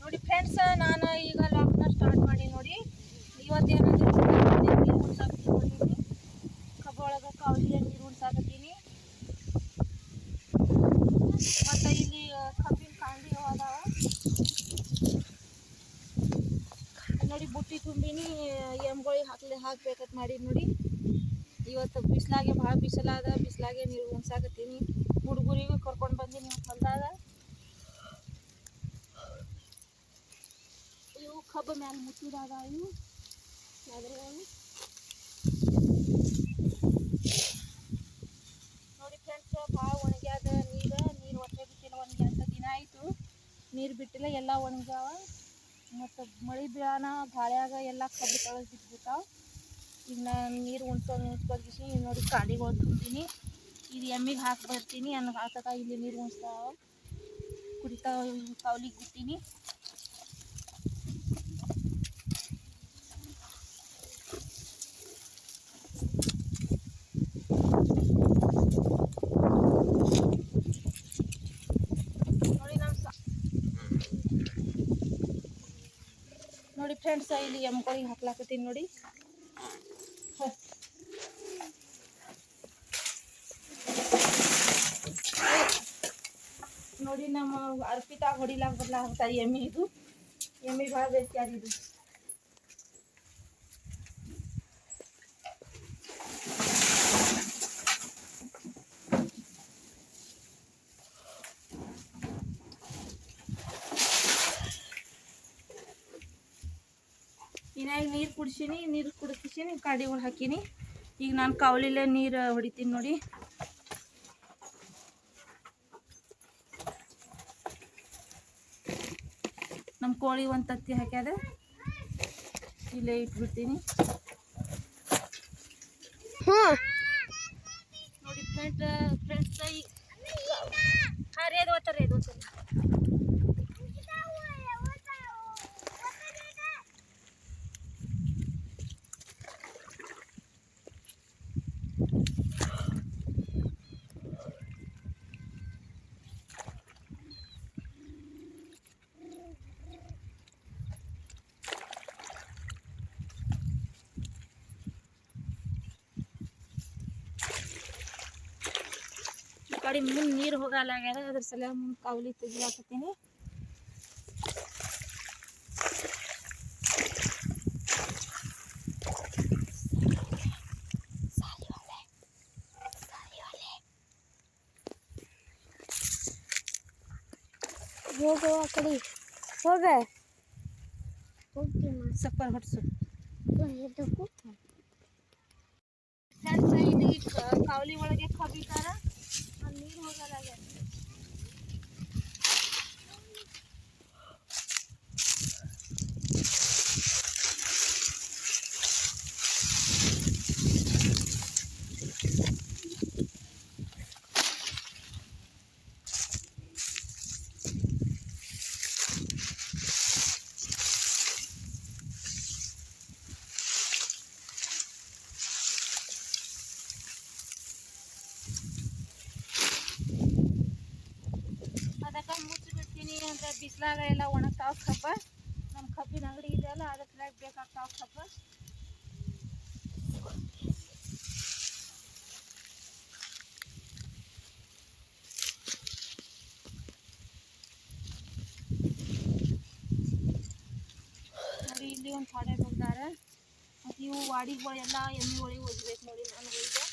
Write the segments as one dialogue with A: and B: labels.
A: ನೋಡಿ ಫ್ರೆಂಡ್ಸ್ ನಾನು ಈಗ ಲಾಕ್ನ ಸ್ಟಾರ್ಟ್ ಮಾಡಿ ನೋಡಿ. ಇವತ್ತೇನಾದರೂ ನೀರು ಉಣ್ಸಾಕತ್ತೀನಿ ಕಬ್ಬ ಒಳಗೆ ಕಾವಲಿಯ ನೀರು ಉಣ್ಸಾಕತ್ತೀನಿ ಮತ್ತು ಇಲ್ಲಿ ಕಬ್ಬಿನ ಕಾಂಡಿ ಅದಾವ. ನೋಡಿ ಬುಟ್ಟಿ ತುಂಬಿನಿ ಎಮ್ಗಳಿಗೆ ಹಾಕ್ಲಿ, ಹಾಕ್ಬೇಕಂತ ಮಾಡಿ ನೋಡಿ. ಇವತ್ತು ಬಿಸಿಲಾಗೆ ಭಾಳ ಬಿಸಿಲಾದ ಬಿಸಿಲಾಗೆ ನೀರು ಉಣ್ಸಾಕತ್ತೀನಿ ಹುಡುಗರಿಗೂ ಕರ್ಕೊಂಡು ಬಂದೀನಿ ಹೊಲ್ದಾಗ ಇವು ಕಬ್ಬ ಮ್ಯಾಲೆ ಮುಚ್ಚಿದಾಗ ಇವು ಅದ್ರೊಳಗೆ ನೋಡಿ ಫ್ರೆಂಡ್ಸ್ ಭಾಳ ಒಣಗ್ಯಾದ ನೀರು ನೀರು ಒಟ್ಟೆ ಬಿಟ್ಟಿಲ್ಲ ಒಂದು ಎಂಟು ದಿನ ಆಯಿತು ಬಿಟ್ಟಿಲ್ಲ ಎಲ್ಲ ಒಣಗ್ಯಾವ. ಮತ್ತು ಮಳೆ ಬೀಳಾನ ಗಾಳ್ಯಾಗ ಎಲ್ಲ ಕಬ್ಬು ತೊಳೆದು ಇನ್ನು ಈಗ ನಾನು ನೀರು ಉಣ್ಸ್ಕೊಂಡು ಉಣ್ಸ್ಕೊಳ್ಗಿಸಿ ನೋಡಿ ಕಾಡಿಗಳು ತುಂಬಿನಿ ಇದು ಎಮ್ಮಿಗೆ ಹಾಕಿ ಬರ್ತೀನಿ. ಅನ್ನ ಹಾಕಕ ಇಲ್ಲಿ ನೀರು ಉಣಿಸ್ತಾವ. ಕುಡಿತಾವ ಕಾವ್ಲಿಗೆ ಬಿಟ್ಟಿನಿ ನೋಡಿ ನಮ್ಮ ಸ ನೋಡಿ ಫ್ರೆಂಡ್ಸ್ ಇಲ್ಲಿ ಎಮ್ಗಳಿಗೆ ಹಾಕ್ಲಾಕತ್ತೀನಿ ನೋಡಿ. ನೋಡಿ ನಮ್ಮ ಅರ್ಪಿತಾ ಹೊಡಿಲಾಕ ಬರ್ಲಾಗ್ತಾ ಎಮ್ಮಿ ಇದು. ಎಮ್ಮಿ ಭಾಳ ಬೇಕಿ ಇದು ಇನ್ನಾಗ ನೀರು ಕುಡ್ಸೀನಿ, ನೀರು ಕುಡಿಸಿನಿ ಕಾಡಿಗಳು ಹಾಕೀನಿ. ಈಗ ನಾನು ಕಾವಲಿಲೆ ನೀರು ಹೊಡಿತೀನಿ ನೋಡಿ. ನಮ್ಮ ಕೋಳಿ ಒಂದು ತತ್ತಿ ಹಾಕ್ಯಾದ. ಇಲ್ಲೇ ಇಟ್ಬಿಡ್ತೀನಿ. ಕಡೆ ಮುಂದೆ ನೀರು ಹೋಗಲ್ಲಾಗ್ಯದ ಅದ್ರ ಸಲ ಮುಂದೆ ಕಾವಲಿ ತೆಗಿಲಾಕತ್ತೀನಿ
B: ಹೋಗು ಆ ಕಡೆ ಹೋಗ ಹೋಗ್ತೀಮ್ಮ
A: ಸಪ್ಪರ್ ಹೊಡ್ಸು
B: ಎದ್ದಕ್ಕೂ
A: ಫ್ರೆಂಡ್ಸ್ ಇಲ್ಲಿ ಕ- ಕಾವಲಿ ಒಳಗೆ ಕಬಿತಾರ ಅಲ್ಲಿ ನೀರು ಹೋಗಲ್ಲಾಗ್ಯದ ಅದಕ್ಕೆ ಬಿಸಿಲಾಗ ಎಲ್ಲ ಒಣಗ್ತಾವ ಕಬ್ಬ. ನಮ್ಮ ಕಬ್ಬಿನ ಅಂಗಡಿ ಇದೆಯಲ್ಲ ಅದಕ್ಕೆ ಬೇಕಾಗ್ತಾವ ಕಬ್ಬ. ಇಲ್ಲಿ ಒಂದು ಪಾಡೆ ಬಂದಾರ. ಮತ್ತು ಇವು ವಾಡಿಗಳು ಎಲ್ಲ ಎಮ್ಮೆಗಳಿಗೆ ಒಯ್ಬೇಕು ನೋಡಿ, ನಾನು ಒಯ್ದೆ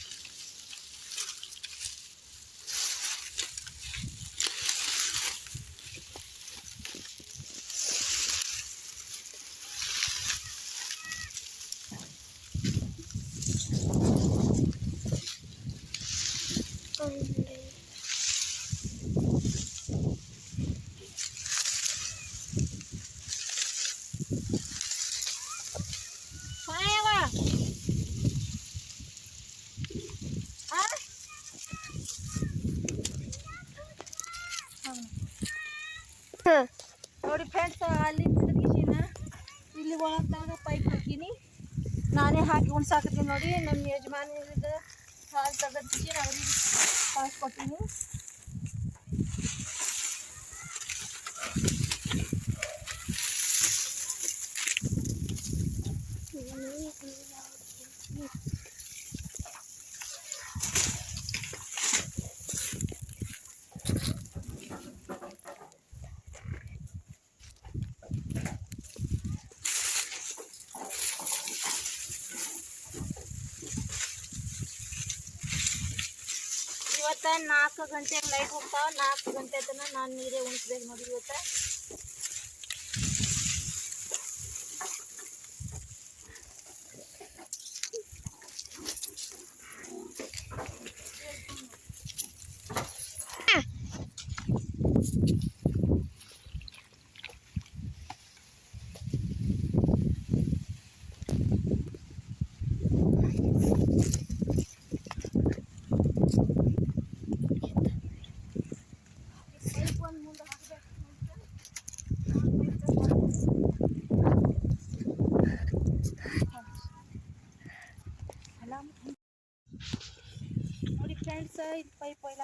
A: ಸಾಯವ ಆ? ಹ್ಮ್.
B: ಹಾಂ
A: ನೋಡಿ ಫ್ರೆಂಡ್ಸ್ ಅಲ್ಲಿ ಬಿಡಗಿಸಿನ ಇಲ್ಲಿ ಒಳಗ್ದಾಗ ಪೈಪ್ ಹಾಕೀನಿ ನಾನೇ ಹಾಕಿ ಉಣ್ಸಾಕತ್ತೀನಿ ನೋಡಿ ನಮ್ಮ ಯಜಮಾನಿದ ಹಾಲು ತೆಗೆದಿಸಿ ಅವ್ರಿಗೆ ಕಳ್ಸ್ಕೊತೀನಿ ಇವತ್ತ ನಾಲ್ಕು ಗಂಟೆಗೆ ಲೈಟ್ ಹೋಗ್ತಾವ ನಾಲ್ಕು ಗಂಟೆ ತನಕ ನಾನು ನೀರೇ ಉಣಿಸ್ಬೇಕು ನೋಡಿ ನೋಡಿ ಫ್ರೆಂಡ್ಸ್ ಇದು ಪೈಪ್ ಒಯ್ದು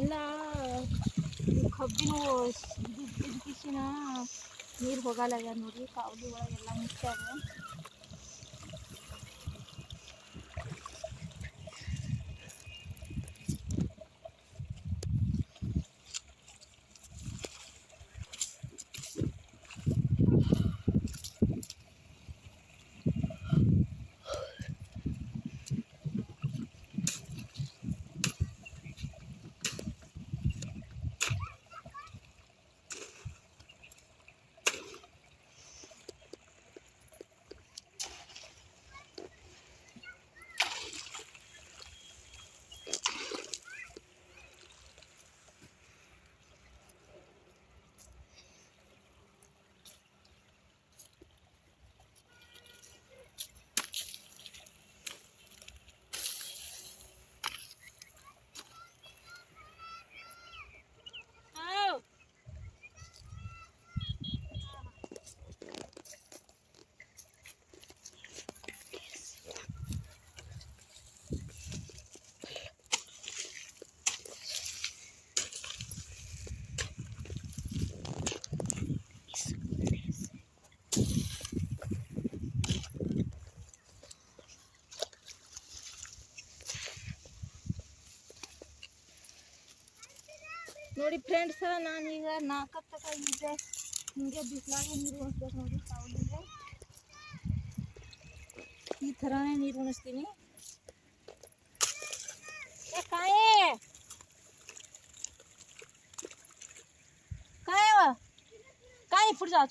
A: ಎಲ್ಲ ಕಬ್ಬಿನ ಇದು ಕಿಸಿನ ನೀರು ಹೋಗಲ್ಲ ನೋಡಿ ಕಾವಲಿ ಒಳಗೆಲ್ಲ ಮುಚ್ಚಾಗ ನೋಡಿ ಫ್ರೆಂಡ್ಸ್ ನಾನೀಗ ನಾಲ್ಕಕ್ಕೆ ತಕ ಇದ್ದೆ ಹಿಂಗೆ ಬಿಸಿಲಾಗ ನೀರು ಉಣಿಸ್ಬೇಕು ನೋಡಿ ಕಾವಲಿಗೆ ಈ ಥರನೇ ನೀರು ಉಣಿಸ್ತೀನಿ. ಏ, ಕಾಯೇ! ಕಾಯವ ಕಾಯಿ ಫುಡ್ जा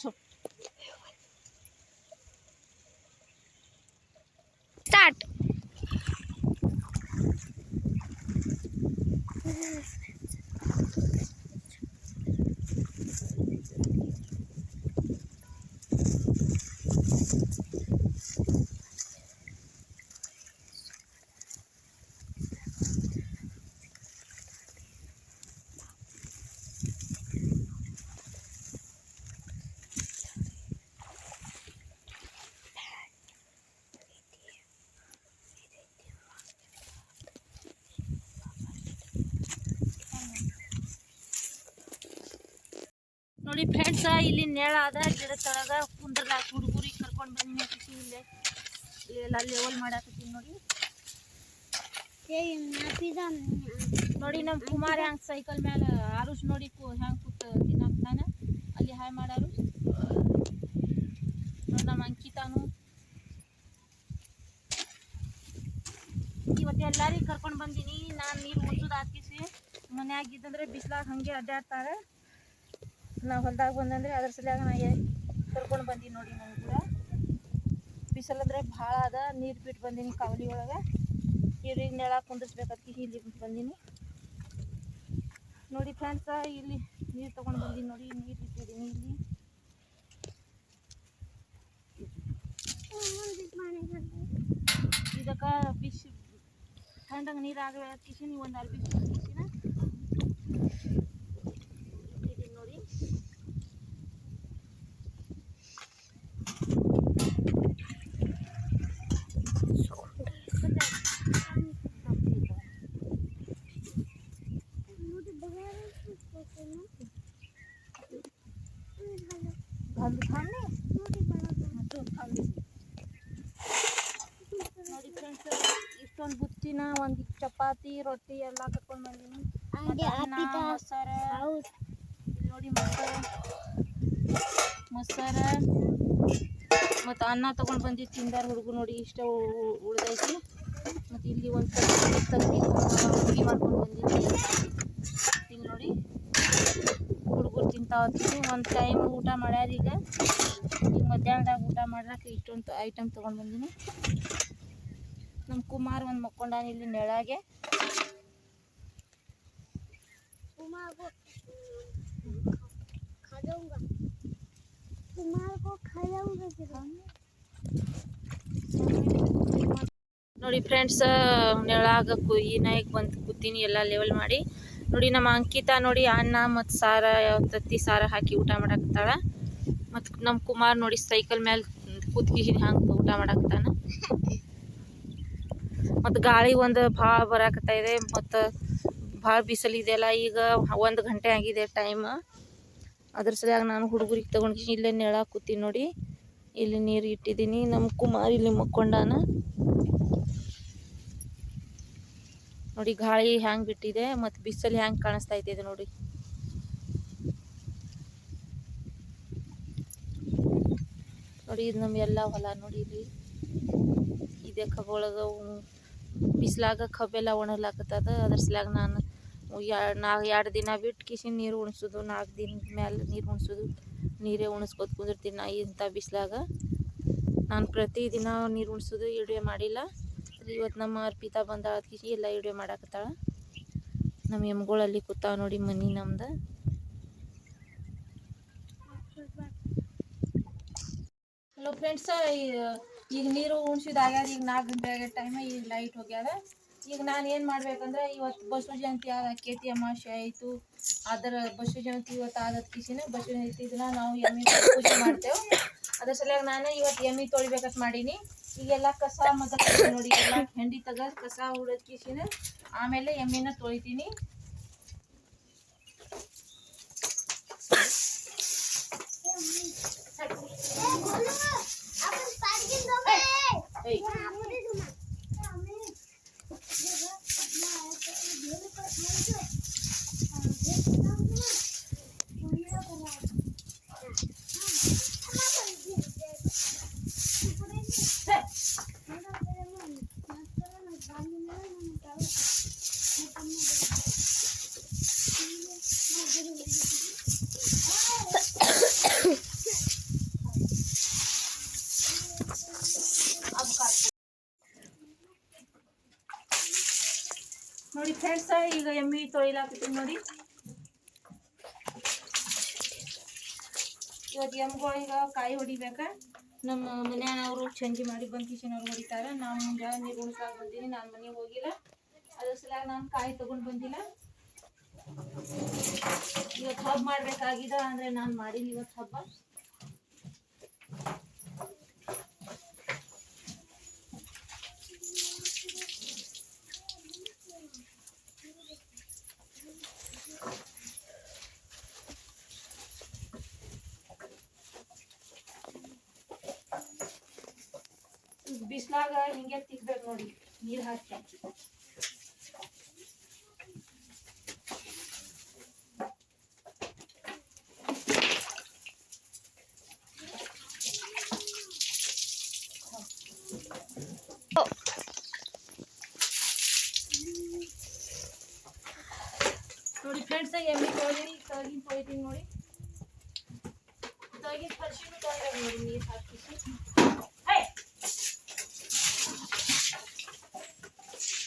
A: ನೋಡಿ ಫ್ರೆಂಡ್ಸ್ ಇಲ್ಲಿ ನೆಳ ಅದ ಗಿಡ ತಳಗ ಕುಂದ್ರಲಾಕ ಹುಡುಗರಿಗೆ ಕರ್ಕೊಂಡು ಬಂದು ಹಾಕಿಸಿ ಇಲ್ಲೇ. ಇಲ್ಲೆಲ್ಲ ಲೆವೆಲ್ ಮಾಡಾಕತ್ತೀನಿ ನೋಡಿ. ನೋಡಿ ನಮ್ಮ ಕುಮಾರ್ ಹ್ಯಾಂಗ ಸೈಕಲ್ ಮ್ಯಾಲ ಆರುಷ್ ನೋಡಿ ಕು ಹ್ಯಾಂಗ ಕೂತ್ ತಿನ್ನಾಕ್ತಾನ. ಅಲ್ಲಿ ಹಾಯ್ ಮಾಡಾರು. ನೋಡಿ ನಮ್ಮ ಅಂಕಿತಾನು. ಇವತ್ತು ಎಲ್ಲಾರಿಗೆ ಕರ್ಕೊಂಡು ಬಂದೀನಿ. ನಾನು ನೀರು ಉಳ್ಸೋದು ಹಾಕಿಸಿ. ಮನ್ಯಾಗಿದ್ದಂದ್ರೆ ಹಾಗೆ ಹಂಗೆ ಅಡ್ಡಾಡ್ತಾರೆ ನಾವು ಹೊಲ್ದಾಗ ಬಂದಂದ್ರೆ ಅದ್ರ ಸಲಿಯಾಗ ನಾ ಕರ್ಕೊಂಡು ಬಂದೀನಿ ನೋಡಿ ನಾನು ಕೂಡ. ಬಿಸಿಲಂದ್ರೆ ಭಾಳ ಅದ, ನೀರು ಬಿಟ್ಟು ಬಂದೀನಿ ಕಾವಲಿ ಒಳಗೆ. ಇವ್ರಿಗೆ ನೆಳ ಕುಂದಿರ್ಸ್ಬೇಕದಕ್ಕೆ ಇಲ್ಲಿ ಬಂದೀನಿ. ನೋಡಿ ಫ್ರೆಂಡ್ಸ ಇಲ್ಲಿ ನೀರು ತೊಗೊಂಡು ಬಂದೀನಿ ನೋಡಿ, ನೀರು ಬಿಟ್ಟಿದ್ದೀನಿ ಇಲ್ಲಿ. ಇದಕ್ಕೆ ಬಿಸಿ ಥಂಡಂಗೆ ನೀರು ಆಗವೆ ಕಿಸಿ ನೀವು ಒಂದು ಅಲ್ಲಿ ಒಂದು ಚಪಾತಿ ರೊಟ್ಟಿ ಎಲ್ಲ ಕಟ್ಕೊಂಡು ಬಂದೀನಿ. ಮೊಸರು. ಇಲ್ಲಿ ನೋಡಿ ಮೊಸರ. ಮೊಸರ. ಮತ್ತು ಅನ್ನ ತೊಗೊಂಡು ಬಂದು ತಿಂದಾರ ಹುಡುಗರು ನೋಡಿ ಇಷ್ಟ ಉಳಿದೈತಿ. ಮತ್ತು ಇಲ್ಲಿ ಒಂದು ತಂದಿ ಹುಡುಗಿ ಮಾಡ್ಕೊಂಡು ಬಂದಿದ್ದೀನಿ ಇಲ್ಲಿ ನೋಡಿ. ಹುಡುಗರು ತಿಂತಾವತ್ತೀನಿ ಒಂದು ಟೈಮ್ ಊಟ ಮಾಡ್ಯಾರ ಈಗ. ಈಗ ಮಧ್ಯಾಹ್ನದಾಗ ಊಟ ಮಾಡ್ರಾಕ ಇಷ್ಟೊಂದು ಐಟಮ್ ತೊಗೊಂಡು ಬಂದೀನಿ. ನಮ್ಮ ಕುಮಾರ್ ಒಂದು ಮಕ್ಕೊಂಡಾನ ಇಲ್ಲಿ ನೆಳಗೆ. ನೋಡಿ ಫ್ರೆಂಡ್ಸ್ ನೆಳಾಗ ಕುಯ್ಯಿನಾಗ ಬಂದು ಕೂತೀನಿ ಎಲ್ಲ ಲೆವೆಲ್ ಮಾಡಿ. ನೋಡಿ ನಮ್ಮ ಅಂಕಿತಾ ನೋಡಿ ಅನ್ನ ಮತ್ತು ಸಾರ ತತ್ತಿ ಸಾರ ಹಾಕಿ ಊಟ ಮಾಡಾಕತ್ತಾಳ. ಮತ್ತು ನಮ್ಮ ಕುಮಾರ್ ನೋಡಿ ಸೈಕಲ್ ಮೇಲೆ ಕೂತ್ಕಿಸಿನ ಹಂಗೆ ಊಟ ಮಾಡಾಕತ್ತಾನ. ಮತ್ತು ಗಾಳಿ ಒಂದು ಭಾಳ ಬರಾಕತ್ತಾ ಇದೆ ಮತ್ತು ಭಾಳ ಬಿಸಿಲಿದೆಯಲ್ಲ ಈಗ ಒಂದು ಗಂಟೆ ಆಗಿದೆ ಟೈಮ್ ಅದ್ರ ಸಲುವಾಗಿ ನಾನು ಹುಡುಗರಿಗೆ ತೊಗೊಂಡು ಇಲ್ಲೇ ನೆಳಾಕ್ ಕೂತೀನಿ ನೋಡಿ, ಇಲ್ಲಿ ನೀರು ಇಟ್ಟಿದ್ದೀನಿ ನಮ್ಮ ಕುಮಾರ್ ಇಲ್ಲಿ ಮಕ್ಕೊಂಡಾನ. ನೋಡಿ, ಗಾಳಿ ಹ್ಯಾಂಗ್ ಬಿಟ್ಟಿದೆ, ಮತ್ತು ಬಿಸಿಲು ಹ್ಯಾಂಗ್ ಕಾಣಿಸ್ತಾ ನೋಡಿ. ನೋಡಿ, ಇದು ನಮ್ಮ ಎಲ್ಲ ಹೊಲ ನೋಡಿ ಇಲ್ಲಿ. ಇದೇ ಕಬ್ಬೊಳಗೆ ಬಿಸಿಲಾಗ ಕಬ್ಬೆಲ್ಲ ಒಣಗ್ಲಾಕತ್ತದ. ಅದ್ರ ಸಲಾಗ ನಾನು ನಾ ಎರಡು ದಿನ ಬಿಟ್ಟು ಕಿಸಿನ ನೀರು ಉಣಿಸೋದು ನಾಲ್ಕು ದಿನದ ಮೇಲೆ ನೀರು ಉಣಿಸೋದು, ನೀರೇ ಉಣಿಸ್ಕೊತ ಕುಂದಿರ್ತೀನಿ ನಾ ಇಂಥ ಬಿಸಿಲಾಗ. ನಾನು ಪ್ರತಿದಿನ ನೀರು ಉಣಿಸೋದು ವಿಡಿಯೋ ಮಾಡಿಲ್ಲ. ಇವತ್ತು ನಮ್ಮ ಅರ್ಪಿತಾ ಬಂದ ಕಿಶಿ ಎಲ್ಲ ವಿಡಿಯೋ ಮಾಡಾಕತ್ತಾಳ. ನಮ್ಮ ಎಮ್ಗಳಲ್ಲಿ ಕೂತಾವ ನೋಡಿ ಮನಿ ನಮ್ದು. ಹಲೋ ಫ್ರೆಂಡ್ಸ್ ಈಗ ನೀರು ಉಣ್ಸಿದಾಗ್ಯದ ಈಗ ನಾಲ್ಕು ಗಂಟೆ ಆಗ ಟೈಮ್ ಈಗ ಲೈಟ್ ಹೋಗ್ಯಾದ. ಈಗ ನಾನು ಏನು ಮಾಡ್ಬೇಕಂದ್ರೆ ಇವತ್ತು ಬಸವ ಜಯಂತಿ ಆದ ಕೇತಿ ಅಮಾವಾಸ್ಯೆ ಆಯಿತು. ಅದರ ಬಸವ ಜಯಂತಿ ಇವತ್ತು ಆದ ಕಿಸಿನ ಬಸವ ಜಯಂತಿ ದಿನ ನಾವು ಎಮ್ಮಿ ಪೂಜೆ ಮಾಡ್ತೇವೆ. ಅದ್ರ ಸಲುವಾಗಿ ನಾನು ಇವತ್ತು ಎಮ್ಮಿ ತೊಳಿಬೇಕಂತ ಮಾಡೀನಿ. ಈಗೆಲ್ಲ ಕಸ ಮೊದಲು ನೋಡಿ, ಎಲ್ಲ ಹೆಂಡಿ ತೆಗೆದು ಕಸ ಹುಡದ್ ಕಿಸಿನ ಆಮೇಲೆ ಎಮ್ಮಿನ ತೊಳಿತೀನಿ. ಫ್ರೆಂಡ್ಸ ಈಗ ಎಮ್ಮಿ ತೊಳಿಲಾಕತ್ತೀನಿ ನೋಡಿ. ಇವತ್ತು ಈಗ ಕಾಯಿ ಹೊಡಿಬೇಕ. ನಮ್ಮ ಮನೆಯವರು ಚಂಜಿ ಮಾಡಿ ಬಂದು ಅವ್ರು ಹೊಡಿತಾರ. ನಾವು ಮುಂಜಾನೆ ನೀರು ಉಣಿಸಾಕ ಬಂದೀನಿ, ನಾನು ಮನೆಗೆ ಹೋಗಿಲ್ಲ. ಅದ್ರ ಸಲಾಗ ನಾನು ಕಾಯಿ ತಗೊಂಡು ಬಂದಿಲ್ಲ. ಇವತ್ತು ಹಬ್ಬ ಮಾಡ್ಬೇಕಾಗಿದ, ಅಂದ್ರೆ ನಾನು ಮಾಡಿಲ್ಲ ಇವತ್ತು ಹಬ್ಬ. ಬಿಸ್ಲಾಗ ಹಿಂಗೆ ತಿಕ್ಬೇಕು ನೋಡಿ ನೀರು ಹಾಕಿ ನೋಡಿ ಫ್ರೆಂಡ್ಸ್ ಎಮ್ಮಿ ತೊಳಿ ತಗಿನ ತೊಳಿತೀನಿ ನೋಡಿ ತಗಿನ ಫರ್ಶಿನೂ ತೊಳಿಬೇಕು ನೋಡಿ ನೀರು ಹಾಕಿಸಿ ಹೇ
B: ಹ್ಮ್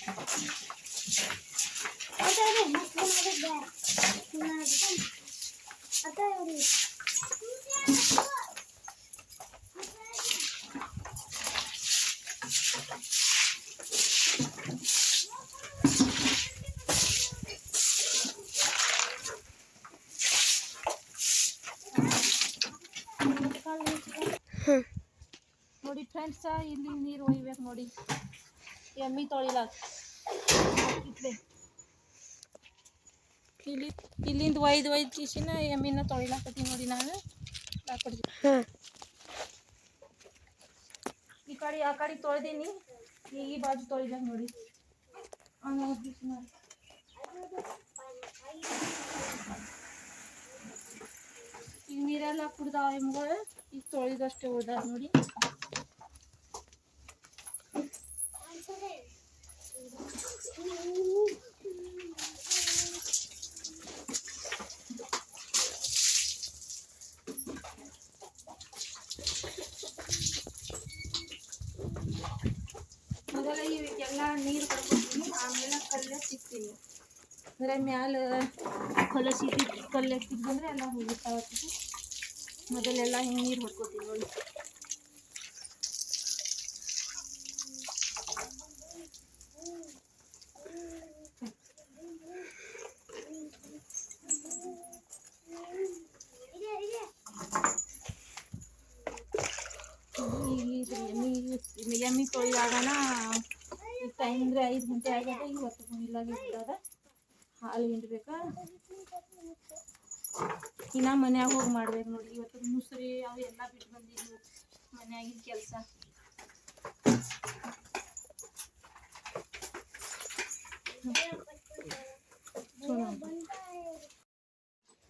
A: ನೋಡಿ ಫ್ರೆಂಡ್ಸ ಇಲ್ಲಿ ನೀರು ಒಯ್ಬೇಕು ನೋಡಿ. ಎಮ್ಮಿ ತೊಳಿಲಾಕ. ಇಟ್ಲೆ. ಇಲ್ಲಿ ಇಲ್ಲಿಂದ ಒಯ್ದು ಒಯ್ದು ಕಿಶಿನ ಎಮ್ಮಿನ ತೊಳಿಲಾಕತ್ತೀನಿ ನೋಡಿ ನಾನು. ಈ ಕಡೆ ಆ ಕಡೆ ತೊಳೆದೀನಿ. ಈಗ ಈ ಬಾಜು ತೊಳಿದ ನೋಡಿ. ಈಗ ನೀರೆಲ್ಲ ಕುಡ್ದಾವ ಎಮ್ಗಳು. ಈಗ ತೊಳಿದಷ್ಟೇ ಉಳ್ದಾವ ನೋಡಿ. ಮೊದಲ ಇವಕ್ಕೆಲ್ಲ ನೀರು ಕೊಡ್ಕೊತೀನಿ, ಆಮೇಲೆ ಕಲ್ಲೆ ಸಿಗ್ತೀನಿ ಅಂದರೆ ಮ್ಯಾಲ ಕಲ್ಲು ಸಿಗ್ತಿ ಕಲ್ಲು ಎತ್ತಿದ್ದಂದ್ರೆ ಎಲ್ಲ ಹೋಗುತ್ತಾವ ಮೊದಲೆಲ್ಲ ಹಿಂಗೆ ನೀರು ಹೊಡ್ಕೊತೀನಿ ಈಗ ಎಮ್ಮಿ ಎಮ್ಮಿ ತೊಳಿಯಾಗಣ ಈಗ ಟೈಮ್ ಅಂದರೆ ಐದು ಗಂಟೆ ಆಗೈತೆ ಇವತ್ತು ಇಲ್ಲಾಗೆ ಬಿಟ್ಟದ ಹಾಲು ಹಿಂಡ್ಬೇಕಾ ಇನ್ನ ಮನ್ಯಾಗ ಹೋಗಿ ಮಾಡ್ಬೇಕು ನೋಡ್ರಿ. ಇವತ್ತು ಮುಸ್ರಿ ಅವು ಎಲ್ಲ ಬಿಟ್ಟು ಬಂದಿದ್ವು. ಮನ್ಯಾಗಿನ ಕೆಲಸ.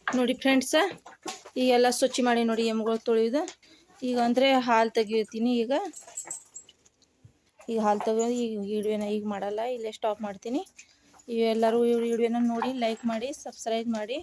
A: ನೋಡಿ ಫ್ರೆಂಡ್ಸ ಈಗೆಲ್ಲ ಸ್ವಚ್ಛ ಮಾಡಿ ನೋಡಿ ಎಮ್ಗಳು ತೊಳೆಯೋದು. ಈಗ ಅಂದರೆ ಹಾಲು ತೆಗಿತೀನಿ ಈಗ. ಈಗ ಹಾಲು ತೆಗೆಯೋದು ಈಗ ವಿಡಿಯೋನ ಈಗ ಮಾಡಲ್ಲ, ಇಲ್ಲೇ ಸ್ಟಾಪ್ ಮಾಡ್ತೀನಿ. ಇವೆಲ್ಲರೂ ವಿಡಿಯೋನ ನೋಡಿ ಲೈಕ್ ಮಾಡಿ ಸಬ್ಸ್ಕ್ರೈಬ್ ಮಾಡಿ.